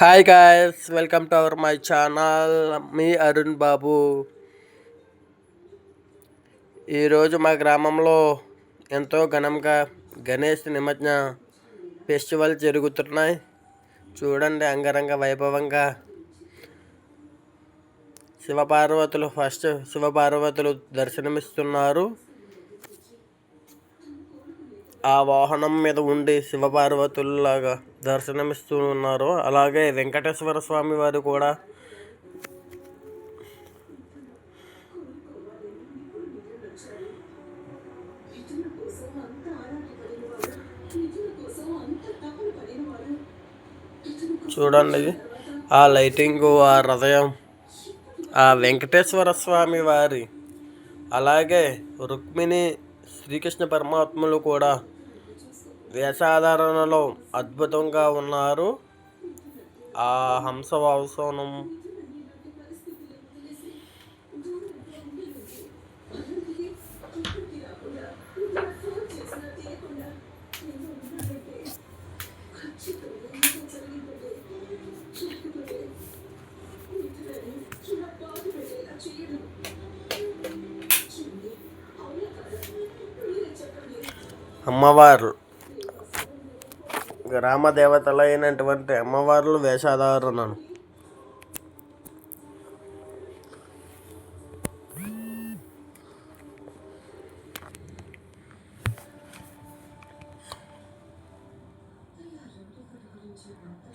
Hi guys welcome to our my channel మీ అరుణ్ బాబు ఈరోజు మా గ్రామంలో ఎంతో ఘనంగా గణేష్ నిమజ్జన ఫెస్టివల్ జరుగుతున్నాయి. చూడండి అంగరంగ వైభవంగా. శివపార్వతులు ఫస్ట్ శివపార్వతులు దర్శనమిస్తున్నారు. ఆ వాహనం మీద ఉండి శివపార్వతుల్లాగా దర్శనమిస్తూ ఉన్నారు అలాగే వెంకటేశ్వర స్వామి వారు కూడా చూడండి ఆ లైటింగ్ ఆ హృదయం ఆ వెంకటేశ్వర స్వామి వారి అలాగే రుక్మిణి శ్రీకృష్ణ పరమాత్ములు కూడా వేషాధారణలో అద్భుతంగా ఉన్నారు. ఆ హంసవాసనం. అమ్మవారు గ్రామ దేవతలైనటువంటి అమ్మవార్లు వేషధారణను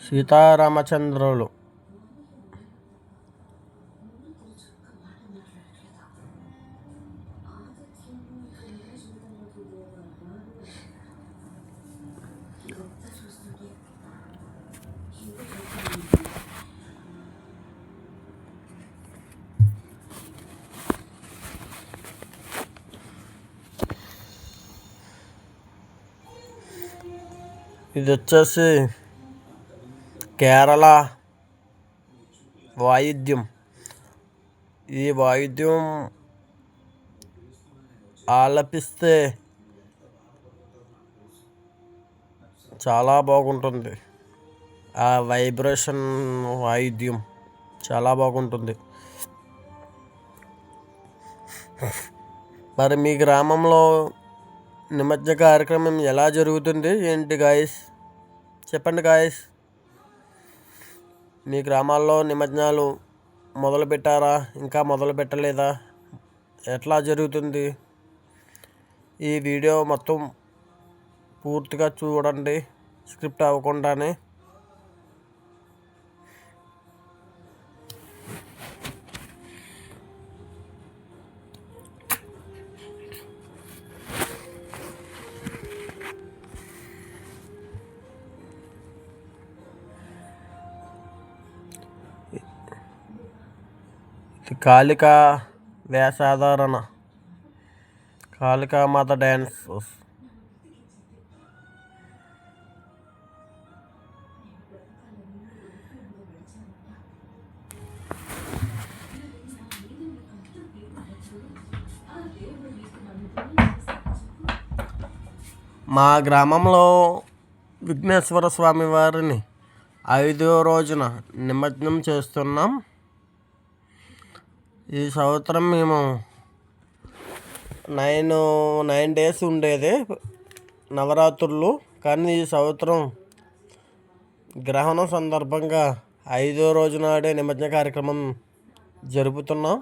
సీతారామచంద్రులు. ఇది వచ్చేసి కేరళ వాయిద్యం. ఈ వాయిద్యం ఆలపిస్తే చాలా బాగుంటుంది. ఆ వైబ్రేషన్ వాయిద్యం చాలా బాగుంటుంది. మరి మీ గ్రామంలో నిమజ్జన కార్యక్రమం ఎలా జరుగుతుంది? ఏంటి గాయస్ చెప్పండి గాయస్ మీ గ్రామాల్లో నిమజ్జనాలు మొదలు పెట్టారా? ఇంకా మొదలు పెట్టలేదా? ఎట్లా జరుగుతుంది? ఈ వీడియో మొత్తం పూర్తిగా చూడండి. స్క్రిప్ట్ అవ్వకుండానే కాళిక వేషాధారణ కాళికామాత డ్యాన్స్ మా గ్రామంలో విఘ్నేశ్వర స్వామి వారిని ఐదో రోజున నిమజ్జనం చేస్తున్నాం. ఈ సంవత్సరం మేము నైన్ నైన్ డేస్ ఉండేది నవరాత్రులు. కానీ ఈ సంవత్సరం గ్రహణం సందర్భంగా ఐదో రోజు నాడే నిమజ్జన కార్యక్రమం జరుపుతున్నాం.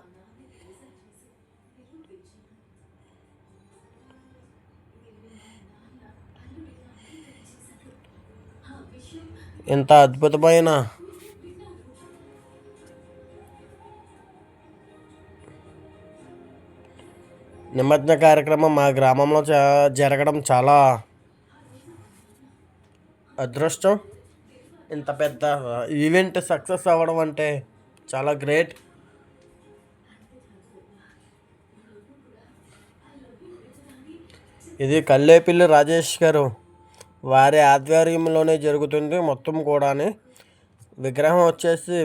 ఇంత అద్భుతమైన నిమజ్జన కార్యక్రమం మా గ్రామంలో జరగడం చాలా అదృష్టం. ఇంత పెద్ద ఈవెంట్ సక్సెస్ అవ్వడం అంటే చాలా గ్రేట్. ఇది కల్లేపల్లి రాజేష్ గారు వారి ఆధ్వర్యంలోనే జరుగుతుంది మొత్తం కూడాని. విగ్రహం వచ్చేసి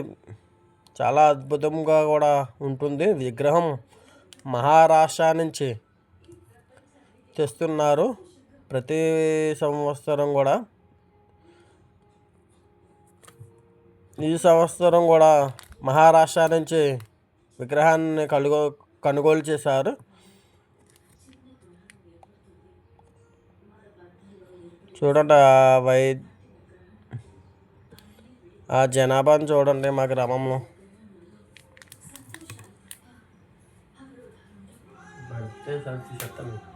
చాలా అద్భుతంగా కూడా ఉంటుంది. విగ్రహం మహారాష్ట్ర నుంచి తెస్తున్నారు. ప్రతి సంవత్సరం కూడా ఈ సంవత్సరం కూడా మహారాష్ట్ర నుంచి విగ్రహాన్ని కలుగో కొనుగోలు చేశారు. చూడండి ఆ వై ఆ జనాభాని చూడండి మా గ్రామంలో. Exato, exatamente.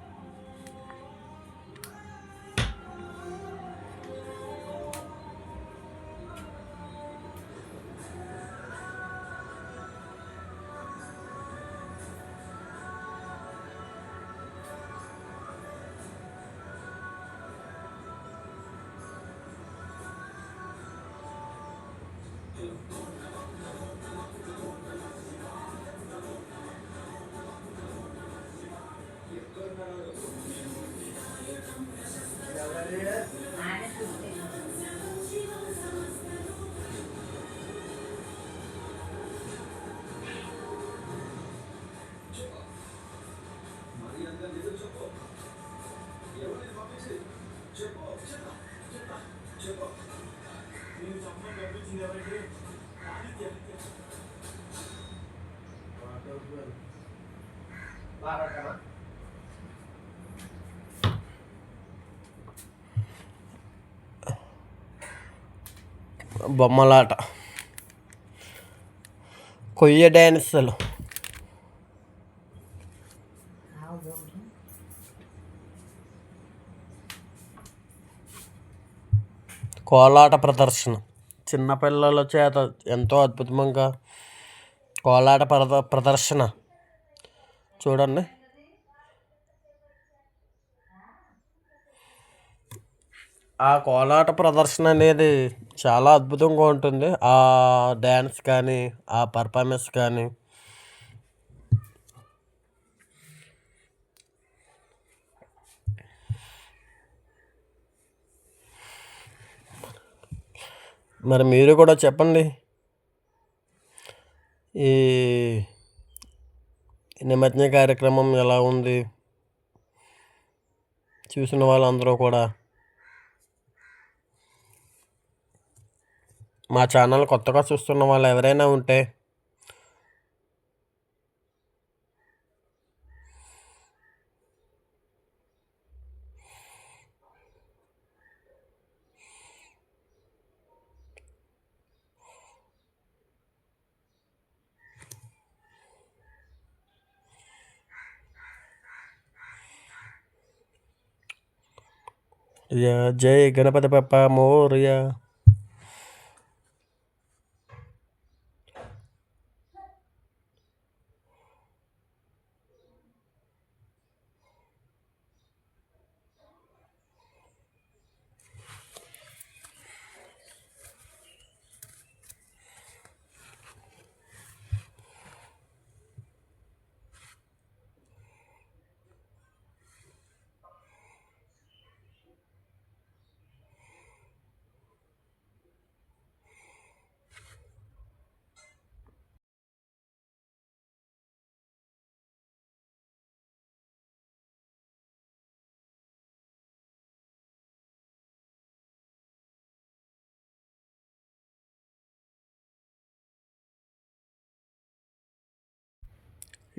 బొమ్మలాట. కొయ్య డ్యాన్సులు కోలాట ప్రదర్శన. చిన్నపిల్లల చేత ఎంతో అద్భుతంగా కోలాట ప్రద ప్రదర్శన. చూడండి. ఆ కోలాట ప్రదర్శన అనేది చాలా అద్భుతంగా ఉంటుంది. ఆ డ్యాన్స్ కానీ ఆ పర్ఫార్మెన్స్ కానీ. మరి మీరు కూడా చెప్పండి. ఈ నిమజ్జన కార్యక్రమం ఎలా ఉంది? చూసిన వాళ్ళందరూ కూడా మా ఛానల్ కొత్తగా చూస్తున్న వాళ్ళు ఎవరైనా ఉంటే జై గణపతి పప్ప మోరియా.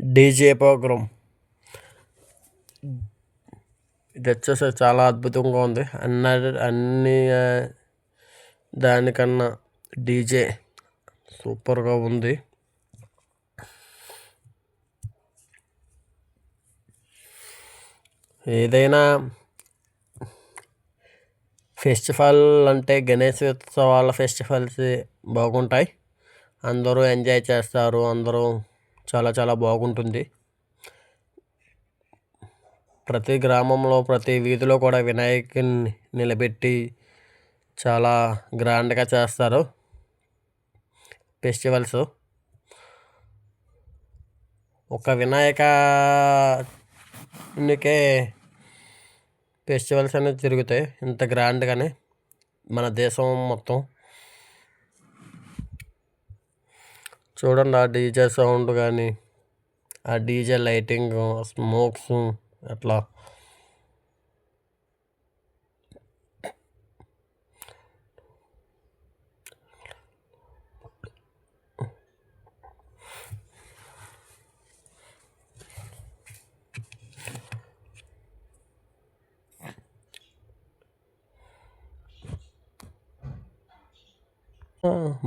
డీజే ప్రోగ్రామ్ ఇది వచ్చేసి చాలా అద్భుతంగా ఉంది. అన్న అన్ని దానికన్నా డీజే సూపర్గా ఉంది. ఏదైనా ఫెస్టివల్ అంటే గణేష్ ఉత్సవాల ఫెస్టివల్స్ బాగుంటాయి. అందరూ ఎంజాయ్ చేస్తారు. అందరూ చాలా చాలా బాగుంటుంది. ప్రతి గ్రామంలో ప్రతి వీధిలో కూడా వినాయకుని నిలబెట్టి చాలా గ్రాండ్గా చేస్తారు. ఫెస్టివల్స్. ఒక వినాయకనికే ఫెస్టివల్స్ అనేది జరుగుతాయి ఇంత గ్రాండ్గానే మన దేశం మొత్తం. చూడండి ఆ డీజే సౌండ్ కానీ ఆ డీజే లైటింగ్ స్మోక్స్ అట్లా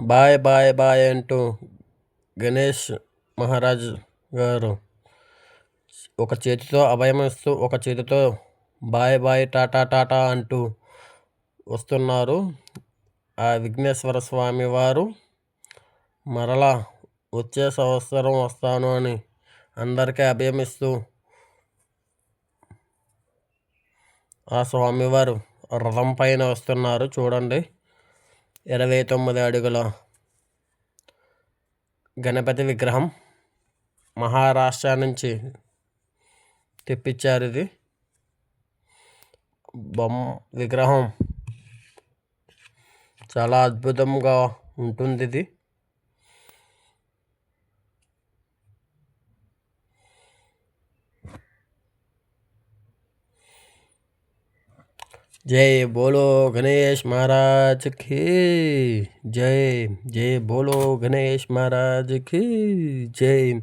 బాయ్ బాయ్ బాయ్ అంటూ గణేష్ మహారాజ్ గారు. ఒక చేతితో అభయం ఇస్తూ ఒక చేతితో బాయ్ బాయ్ టాటా టాటా అంటూ వస్తున్నారు. ఆ విఘ్నేశ్వర స్వామి వారు. మరలా వచ్చే సంవత్సరం వస్తాను అని అందరికీ అభయమిస్తూ ఆ స్వామివారు రథం పైన వస్తున్నారు. చూడండి. ఇరవై తొమ్మిది అడుగుల గణపతి విగ్రహం మహారాష్ట్ర నుంచి తెప్పించారు ఇది. బొమ్మ విగ్రహం. చాలా అద్భుతంగా ఉంటుంది ఇది. જય બોલો ગણેશ મહારાજ કી? જય જય બોલો ગણેશ મહારાજ કી? જય.